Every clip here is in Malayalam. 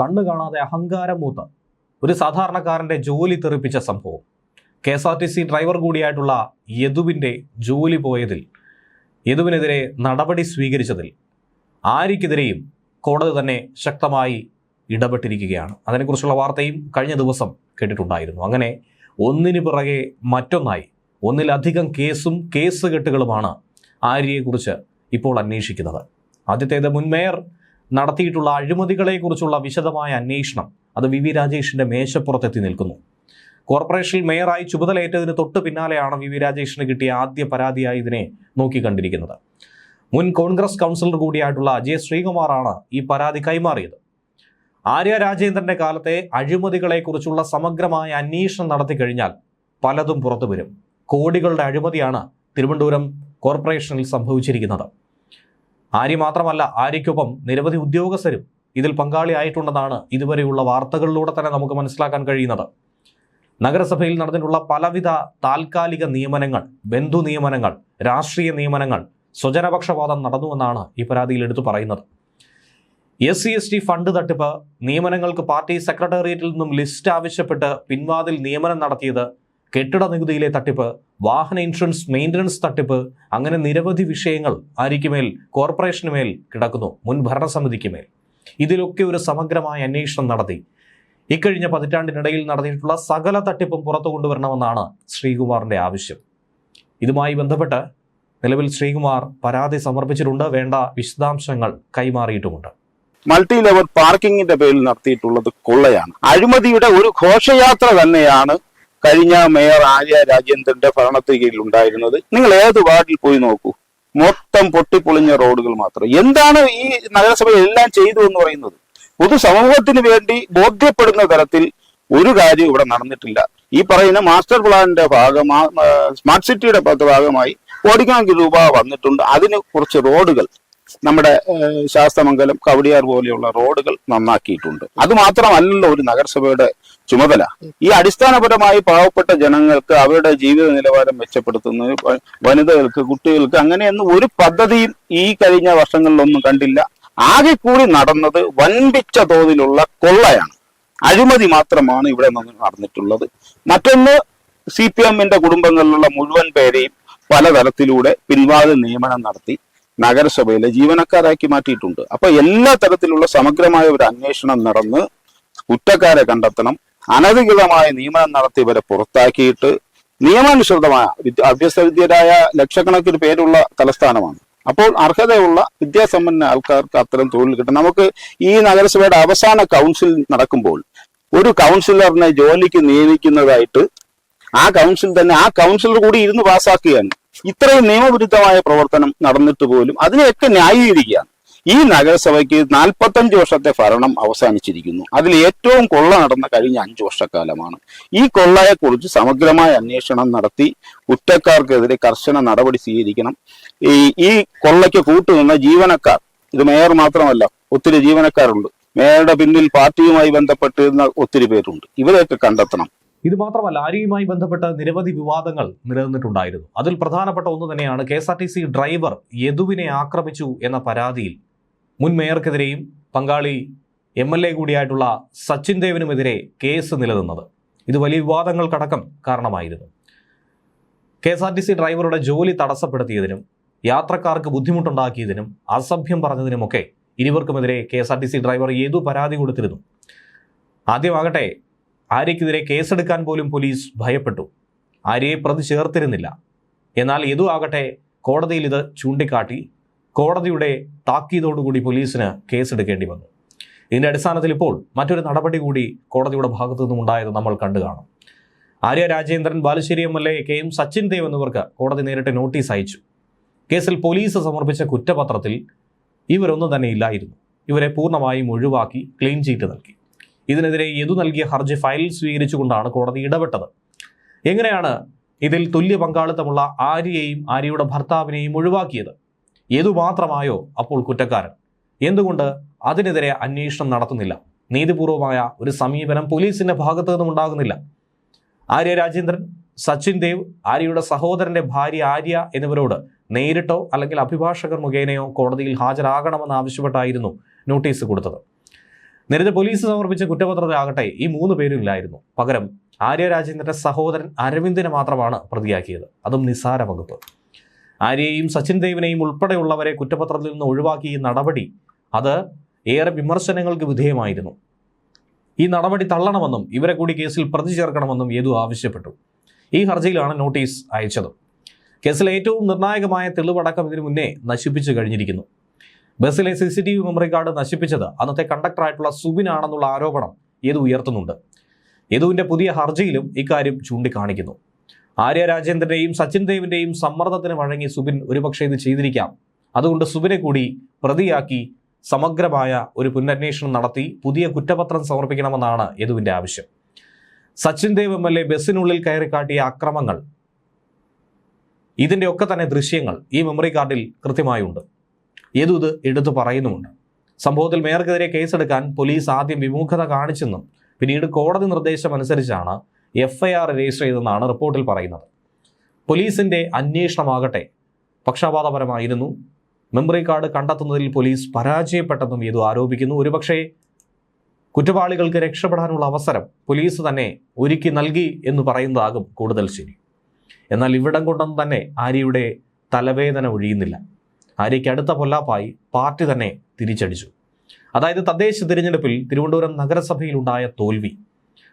കണ്ണു കാണാതെ അഹങ്കാരം മൂത്ത് ഒരു സാധാരണക്കാരന്റെ ജോലി തെറിപ്പിച്ച സംഭവം. K S R T C driver കൂടിയായിട്ടുള്ള യദുവിന്റെ ജോലി പോയതിൽ യദുവിനെതിരെ നടപടി സ്വീകരിച്ചതിൽ ആര്യക്കെതിരെയും കോടതി തന്നെ ശക്തമായി ഇടപെട്ടിരിക്കുകയാണ്. അതിനെക്കുറിച്ചുള്ള വാർത്തയും കഴിഞ്ഞ ദിവസം കേട്ടിട്ടുണ്ടായിരുന്നു. അങ്ങനെ ഒന്നിനു പിറകെ മറ്റൊന്നായി ഒന്നിലധികം കേസും കേസ് കെട്ടുകളുമാണ് ആര്യയെക്കുറിച്ച് ഇപ്പോൾ അന്വേഷിക്കുന്നത്. ആദ്യത്തേത് മുൻ മേയർ നടത്തിയിട്ടുള്ള അഴിമതികളെക്കുറിച്ചുള്ള വിശദമായ അന്വേഷണം അത് വി വി രാജേഷിന്റെ മേശപ്പുറത്തെത്തി നിൽക്കുന്നു. കോർപ്പറേഷനിൽ മേയറായി ചുമതലയേറ്റതിന് തൊട്ട് പിന്നാലെയാണ് വി വി രാജേഷിന് കിട്ടിയ ആദ്യ പരാതിയായി ഇതിനെ നോക്കിക്കണ്ടിരിക്കുന്നത് മുൻ കോൺഗ്രസ് കൗൺസിലർ കൂടിയായിട്ടുള്ള അജയ് ശ്രീകുമാറാണ് ഈ പരാതി കൈമാറിയത്. ആര്യ രാജേന്ദ്രന്റെ കാലത്തെ അഴിമതികളെക്കുറിച്ചുള്ള സമഗ്രമായ അന്വേഷണം നടത്തി കഴിഞ്ഞാൽ പലതും പുറത്തു വരും കോടികളുടെ അഴിമതിയാണ് തിരുവനന്തപുരം കോർപ്പറേഷനിൽ സംഭവിച്ചിരിക്കുന്നത്. ആര്യ മാത്രമല്ല ആര്യയ്ക്കൊപ്പം നിരവധി ഉദ്യോഗസ്ഥരും ഇതിൽ പങ്കാളിയായിട്ടുണ്ടെന്നാണ് ഇതുവരെയുള്ള വാർത്തകളിലൂടെ തന്നെ നമുക്ക് മനസ്സിലാക്കാൻ കഴിയുന്നത്. നഗരസഭയിൽ നടന്നിട്ടുള്ള പലവിധ താൽക്കാലിക നിയമനങ്ങൾ ബന്ധു നിയമനങ്ങൾ രാഷ്ട്രീയ നിയമനങ്ങൾ സ്വജനപക്ഷപാതം നടന്നുവെന്നാണ് ഈ പരാതിയിൽ എടുത്തു പറയുന്നത്. S C S T fund തട്ടിപ്പ് നിയമനങ്ങൾക്ക് പാർട്ടി സെക്രട്ടേറിയറ്റിൽ നിന്നും ലിസ്റ്റ് ആവശ്യപ്പെട്ട് പിൻവാതിൽ നിയമനം നടത്തിയത് കെട്ടിട നികുതിയിലെ തട്ടിപ്പ് വാഹന ഇൻഷുറൻസ് മെയിന്റനൻസ് തട്ടിപ്പ് അങ്ങനെ നിരവധി വിഷയങ്ങൾ ആര്യയ്ക്ക് മേൽ കോർപ്പറേഷന് മേൽ കിടക്കുന്നു മുൻ ഭരണസമിതിക്ക് മേൽ ഇതിലൊക്കെ ഒരു സമഗ്രമായ അന്വേഷണം നടത്തി. ഇക്കഴിഞ്ഞ പതിറ്റാണ്ടിനിടയിൽ നടത്തിയിട്ടുള്ള സകല തട്ടിപ്പും പുറത്തു കൊണ്ടുവരണമെന്നാണ് ശ്രീകുമാറിന്റെ ആവശ്യം. ഇതുമായി ബന്ധപ്പെട്ട് നിലവിൽ ശ്രീകുമാർ പരാതി സമർപ്പിച്ചിട്ടുണ്ട് വേണ്ട വിശദാംശങ്ങൾ കൈമാറിയിട്ടുമുണ്ട്. മൾട്ടി ലെവൽ പാർക്കിങ്ങിന്റെ പേരിൽ നടത്തിയിട്ടുള്ളത് കൊള്ളയാണ്. അഴിമതിയുടെ ഒരു ഘോഷയാത്ര തന്നെയാണ് കഴിഞ്ഞ മേയർ ആര്യ രാജേന്ദ്രന്റെ ഭരണത്തിന് കീഴിൽ ഉണ്ടായിരുന്നത്. നിങ്ങൾ ഏത് വാർഡിൽ പോയി നോക്കൂ. മൊത്തം പൊട്ടിപ്പൊളിഞ്ഞ റോഡുകൾ മാത്രം. എന്താണ് ഈ നഗരസഭ എല്ലാം ചെയ്തു എന്ന് പറയുന്നത്? പൊതുസമൂഹത്തിന് വേണ്ടി ബോധ്യപ്പെടുന്ന തരത്തിൽ ഒരു കാര്യം ഇവിടെ നടന്നിട്ടില്ല. ഈ പറയുന്ന മാസ്റ്റർ പ്ലാനിന്റെ ഭാഗമാ സ്മാർട്ട് സിറ്റിയുടെ ഭാഗമായി കോടിക്കണക്കിന് രൂപ വന്നിട്ടുണ്ട്. അതിന് കുറച്ച് റോഡുകൾ. നമ്മുടെ ശാസ്തമംഗലം കവടിയാർ പോലെയുള്ള റോഡുകൾ നന്നാക്കിയിട്ടുണ്ട്. അത് മാത്രമല്ലല്ലോ ഒരു നഗരസഭയുടെ ചുമതല. ഈ അടിസ്ഥാനപരമായി പാവപ്പെട്ട ജനങ്ങൾക്ക് അവരുടെ ജീവിത നിലവാരം മെച്ചപ്പെടുത്തുന്നതിന് വനിതകൾക്ക് കുട്ടികൾക്ക് അങ്ങനെയൊന്നും ഒരു പദ്ധതിയും ഈ കഴിഞ്ഞ വർഷങ്ങളിലൊന്നും കണ്ടില്ല. ആകെ കൂടി നടന്നത് വൻപിച്ച തോതിലുള്ള കൊള്ളയാണ്. അഴിമതി മാത്രമാണ് ഇവിടെ നടന്നിട്ടുള്ളത്. മറ്റൊന്ന് സി പി എമ്മിന്റെ കുടുംബങ്ങളിലുള്ള മുഴുവൻ പേരെയും പലതരത്തിലൂടെ പിൻവാതിൽ നിയമനം നടത്തി. നഗരസഭയിലെ ജീവനക്കാരാക്കി മാറ്റിയിട്ടുണ്ട്. അപ്പൊ എല്ലാ തരത്തിലുള്ള സമഗ്രമായ ഒരു അന്വേഷണം നടന്ന് കുറ്റക്കാരെ കണ്ടെത്തണം അനധികൃതമായ നിയമനം നടത്തിയവരെ പുറത്താക്കിയിട്ട് നിയമാനുസൃതമായ വിദ്യ- അഭ്യസ്തവിദ്യരായ ലക്ഷക്കണക്കിന് പേരുള്ള തലസ്ഥാനമാണ്. അപ്പോൾ അർഹതയുള്ള വിദ്യാസമ്പന്ന ആൾക്കാർക്ക് അത്തരം തൊഴിൽ കിട്ടും. നമുക്ക് ഈ നഗരസഭയുടെ അവസാന കൗൺസിൽ നടക്കുമ്പോൾ ഒരു കൗൺസിലറിനെ ജോലിക്ക് നിയമിക്കുന്നതായിട്ട് ആ കൗൺസിൽ തന്നെ ആ കൗൺസിലർ കൂടി ഇരുന്ന് പാസ്സാക്കുകയാണ് ഇത്രയും നിയമവിരുദ്ധമായ പ്രവർത്തനം നടന്നിട്ട് പോലും അതിനെയൊക്കെ ന്യായീകരിക്കുകയാണ്. ഈ നഗരസഭയ്ക്ക് നാൽപ്പത്തഞ്ച് വർഷത്തെ ഭരണം അവസാനിച്ചിരിക്കുന്നു. അതിൽ ഏറ്റവും കൊള്ള നടന്ന കഴിഞ്ഞ അഞ്ചു വർഷക്കാലമാണ്. ഈ കൊള്ളയെക്കുറിച്ച് സമഗ്രമായ അന്വേഷണം നടത്തി കുറ്റക്കാർക്കെതിരെ കർശന നടപടി സ്വീകരിക്കണം. ഈ ഈ കൊള്ളയ്ക്ക് കൂട്ടുനിന്ന ജീവനക്കാർ ഇത് മേയർ മാത്രമല്ല ഒത്തിരി ജീവനക്കാരുണ്ട്. മേയറുടെ പിന്നിൽ പാർട്ടിയുമായി ബന്ധപ്പെട്ടിരുന്ന ഒത്തിരി പേരുണ്ട്. ഇവരെയൊക്കെ കണ്ടെത്തണം. ഇത് മാത്രമല്ല ആര്യയുമായി ബന്ധപ്പെട്ട് നിരവധി വിവാദങ്ങൾ നിലനിന്നിട്ടുണ്ടായിരുന്നു. അതിൽ പ്രധാനപ്പെട്ട ഒന്ന് തന്നെയാണ് കെ ഡ്രൈവർ യദുവിനെ ആക്രമിച്ചു എന്ന പരാതിയിൽ. മുൻ മേയർക്കെതിരെയും പങ്കാളി എം എൽ എ കൂടിയായിട്ടുള്ള സച്ചിൻ ദേവിനുമെതിരെ കേസ് നിലനിന്നത്. ഇത് വലിയ വിവാദങ്ങൾക്കടക്കം കാരണമായിരുന്നു. K S R T C ഡ്രൈവറുടെ ജോലി തടസ്സപ്പെടുത്തിയതിനും യാത്രക്കാർക്ക് ബുദ്ധിമുട്ടുണ്ടാക്കിയതിനും അസഭ്യം പറഞ്ഞതിനുമൊക്കെ ഇരുവർക്കുമെതിരെ K S R T C driver ഏതു പരാതി കൊടുത്തിരുന്നു. ആദ്യമാകട്ടെ ആര്യയ്ക്കെതിരെ കേസെടുക്കാൻ പോലും പോലീസ് ഭയപ്പെട്ടു. ആര്യയെ പ്രതി ചേർത്തിരുന്നില്ല. എന്നാൽ ഏതു ആകട്ടെ കോടതിയിൽ ഇത് ചൂണ്ടിക്കാട്ടി കോടതിയുടെ താക്കീതോടുകൂടി പോലീസിന് കേസെടുക്കേണ്ടി വന്നു. ഇതിന്റെ അടിസ്ഥാനത്തിൽ ഇപ്പോൾ മറ്റൊരു നടപടി കൂടി കോടതിയുടെ ഭാഗത്തു നിന്നും ഉണ്ടായത് നമ്മൾ കണ്ടു കാണും. Arya Rajendran Balussery M L A K M Sachin Dev എന്നിവർക്ക് കോടതി നേരിട്ട് നോട്ടീസ് അയച്ചു. കേസിൽ പോലീസ് സമർപ്പിച്ച കുറ്റപത്രത്തിൽ ഇവരൊന്നും തന്നെ ഇല്ലായിരുന്നു. ഇവരെ പൂർണമായും ഒഴിവാക്കി ക്ലീൻ ചീറ്റ് നൽകി. ഇതിനെതിരെ യദു നൽകിയ ഹർജി ഫയൽ സ്വീകരിച്ചുകൊണ്ടാണ് കോടതി ഇടപെട്ടത്. എങ്ങനെയാണ് ഇതിൽ തുല്യ പങ്കാളിത്തമുള്ള ആര്യയെയും ആര്യയുടെ ഭർത്താവിനെയും ഒഴിവാക്കിയത്? യദു മാത്രമായോ അപ്പോൾ കുറ്റക്കാരൻ? എന്തുകൊണ്ട് അതിനെതിരെ അന്വേഷണം നടത്തുന്നില്ല? നീതിപൂർവമായ ഒരു സമീപനം പോലീസിന്റെ ഭാഗത്തു നിന്നും ഉണ്ടാകുന്നില്ല. ആര്യ രാജേന്ദ്രൻ സച്ചിൻ ദേവ് ആര്യയുടെ സഹോദരന്റെ ഭാര്യ ആര്യ എന്നിവരോട് നേരിട്ടോ അല്ലെങ്കിൽ അഭിഭാഷകർ മുഖേനയോ കോടതിയിൽ ഹാജരാകണമെന്ന് ആവശ്യപ്പെട്ടായിരുന്നു നോട്ടീസ് കൊടുത്തത്. നേരത്തെ പോലീസ് സമർപ്പിച്ച കുറ്റപത്രത്തിലാകട്ടെ ഈ മൂന്ന് പേരും ഇല്ലായിരുന്നു. പകരം ആര്യ രാജേന്ദ്രന്റെ സഹോദരൻ അരവിന്ദിനെ മാത്രമാണ് പ്രതിയാക്കിയത്. അതും നിസാര വകുപ്പ്. ആര്യയെയും സച്ചിൻ ദേവിനെയും ഉൾപ്പെടെയുള്ളവരെ കുറ്റപത്രത്തിൽ നിന്ന് ഒഴിവാക്കിയ നടപടി അത് ഏറെ വിമർശനങ്ങൾക്ക് വിധേയമായിരുന്നു. ഈ നടപടി തള്ളണമെന്നും ഇവരെ കൂടി കേസിൽ പ്രതി ചേർക്കണമെന്നും യേതു ആവശ്യപ്പെട്ടു. ഈ ഹർജിയിലാണ് നോട്ടീസ് അയച്ചത്. കേസിൽ ഏറ്റവും നിർണായകമായ തെളിവടക്കം ഇതിനു മുന്നേ നശിപ്പിച്ചു കഴിഞ്ഞിരിക്കുന്നു. ബസ്സിലെ C C T V memory card നശിപ്പിച്ചത് അന്നത്തെ കണ്ടക്ടറായിട്ടുള്ള സുബിനാണെന്നുള്ള ആരോപണം യദു ഉയർത്തുന്നുണ്ട്? യേതുവിന്റെ പുതിയ ഹർജിയിലും ഇക്കാര്യം ചൂണ്ടിക്കാണിക്കുന്നു. ആര്യ രാജേന്ദ്രന്റെയും സച്ചിൻ ദേവിന്റെയും സമ്മർദ്ദത്തിന് വഴങ്ങി സുബിൻ ഒരുപക്ഷെ ഇത് ചെയ്തിരിക്കാം. അതുകൊണ്ട് സുബിനെ കൂടി പ്രതിയാക്കി സമഗ്രമായ ഒരു പുനരന്വേഷണം നടത്തി പുതിയ കുറ്റപത്രം സമർപ്പിക്കണമെന്നാണ് യദുവിന്റെ ആവശ്യം. Sachin Dev M L A ബസ്സിനുള്ളിൽ കയറി കാട്ടിയ അക്രമങ്ങൾ ഇതിന്റെ ഒക്കെ തന്നെ ദൃശ്യങ്ങൾ ഈ മെമ്മറി കാർഡിൽ കൃത്യമായുണ്ട്. യദു ഇത് എടുത്തു പറയുന്നുമുണ്ട്. സംഭവത്തിൽ മേയർക്കെതിരെ കേസെടുക്കാൻ പോലീസ് ആദ്യം വിമുഖത കാണിച്ചെന്നും പിന്നീട് കോടതി നിർദ്ദേശം അനുസരിച്ചാണ് എഫ് ഐ ആർ രജിസ്റ്റർ ചെയ്തതെന്നാണ് റിപ്പോർട്ടിൽ പറയുന്നത്. പോലീസിന്റെ അന്വേഷണമാകട്ടെ പക്ഷപാതപരമായിരുന്നു. മെമ്മറി കാർഡ് കണ്ടെത്തുന്നതിൽ പോലീസ് പരാജയപ്പെട്ടെന്നും ഇതു ആരോപിക്കുന്നു. ഒരുപക്ഷേ കുറ്റവാളികൾക്ക് രക്ഷപ്പെടാനുള്ള അവസരം പോലീസ് തന്നെ ഒരുക്കി നൽകി എന്ന് പറയുന്നതാകും കൂടുതൽ ശരി. എന്നാൽ ഇവിടം കൊണ്ടൊന്നും തന്നെ ആര്യയുടെ തലവേദന ഒഴിയുന്നില്ല. ആര്യയ്ക്ക് അടുത്ത പൊല്ലാപ്പായി പാർട്ടി തന്നെ തിരിച്ചടിച്ചു. അതായത് തദ്ദേശ തിരഞ്ഞെടുപ്പിൽ തിരുവനന്തപുരം നഗരസഭയിലുണ്ടായ തോൽവി.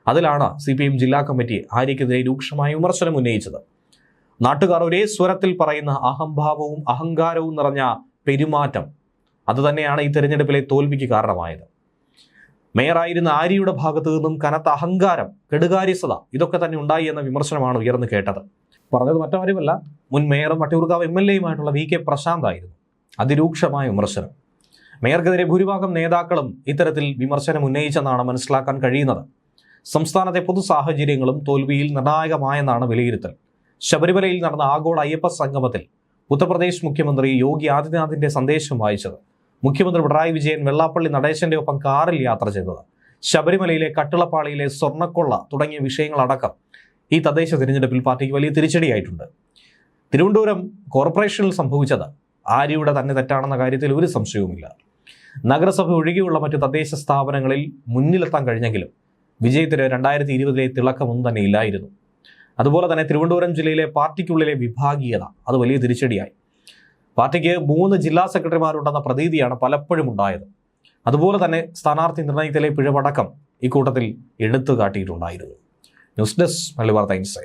അതിലാണ് സി പി എം ജില്ലാ കമ്മിറ്റി ആര്യക്കെതിരെ രൂക്ഷമായ വിമർശനം ഉന്നയിച്ചത്. നാട്ടുകാർ ഒരേ സ്വരത്തിൽ പറയുന്ന അഹംഭാവവും അഹങ്കാരവും നിറഞ്ഞ പെരുമാറ്റം. അതുതന്നെയാണ് ഈ തെരഞ്ഞെടുപ്പിലെ തോൽവിക്ക് കാരണമായത്. മേയറായിരുന്ന ആര്യയുടെ ഭാഗത്തു നിന്നും കനത്ത അഹങ്കാരം കെടുകാര്യസ്ഥത ഇതൊക്കെ തന്നെ ഉണ്ടായി എന്ന വിമർശനമാണ് ഉയർന്നു കേട്ടത്. പറഞ്ഞത് മറ്റാരുമല്ല മുൻ മേയറും വട്ടിയൂർക്കാവ് എം എൽ എയുമായിട്ടുള്ള വി കെ പ്രശാന്ത് ആയിരുന്നു. അതിരൂക്ഷമായ വിമർശനം. മേയർക്കെതിരെ ഭൂരിഭാഗം നേതാക്കളും ഇത്തരത്തിൽ വിമർശനം ഉന്നയിച്ചെന്നാണ് മനസ്സിലാക്കാൻ കഴിയുന്നത്. സംസ്ഥാനത്തെ പൊതു സാഹചര്യങ്ങളും തോൽവിയിൽ നിർണായകമായെന്നാണ് വിലയിരുത്തൽ. ശബരിമലയിൽ നടന്ന ആഗോള അയ്യപ്പ സംഗമത്തിൽ ഉത്തർപ്രദേശ് മുഖ്യമന്ത്രി യോഗി ആദിത്യനാഥിന്റെ സന്ദേശം വായിച്ചത്. മുഖ്യമന്ത്രി പിണറായി വിജയൻ വെള്ളാപ്പള്ളി നടേശന്റെ ഒപ്പം കാറിൽ യാത്ര ചെയ്തത്. ശബരിമലയിലെ കട്ടിളപ്പാളിയിലെ സ്വർണക്കൊള്ള തുടങ്ങിയ വിഷയങ്ങളടക്കം ഈ തദ്ദേശ തിരഞ്ഞെടുപ്പിൽ പാർട്ടിക്ക് വലിയ തിരിച്ചടിയായിട്ടുണ്ട്. തിരുവനന്തപുരം കോർപ്പറേഷനിൽ സംഭവിച്ചത് ആര്യയുടെ തന്നെ തെറ്റാണെന്ന കാര്യത്തിൽ ഒരു സംശയവുമില്ല. നഗരസഭ ഒഴികെയുള്ള മറ്റ് തദ്ദേശ സ്ഥാപനങ്ങളിൽ മുന്നിലെത്താൻ കഴിഞ്ഞെങ്കിലും വിജയത്തിന് രണ്ടായിരത്തി ഇരുപതിലെ തിളക്കമൊന്നും തന്നെ ഇല്ലായിരുന്നു. അതുപോലെ തന്നെ തിരുവനന്തപുരം ജില്ലയിലെ പാർട്ടിക്കുള്ളിലെ വിഭാഗീയത അത് വലിയ തിരിച്ചടിയായി. പാർട്ടിക്ക് മൂന്ന് ജില്ലാ സെക്രട്ടറിമാരുണ്ടെന്ന പ്രതീതിയാണ് പലപ്പോഴും ഉണ്ടായത്. അതുപോലെ തന്നെ സ്ഥാനാർത്ഥി നിർണയത്തിലെ പിഴവടക്കം ഇക്കൂട്ടത്തിൽ എടുത്തു കാട്ടിയിട്ടുണ്ടായിരുന്നു. News desk Malabar Times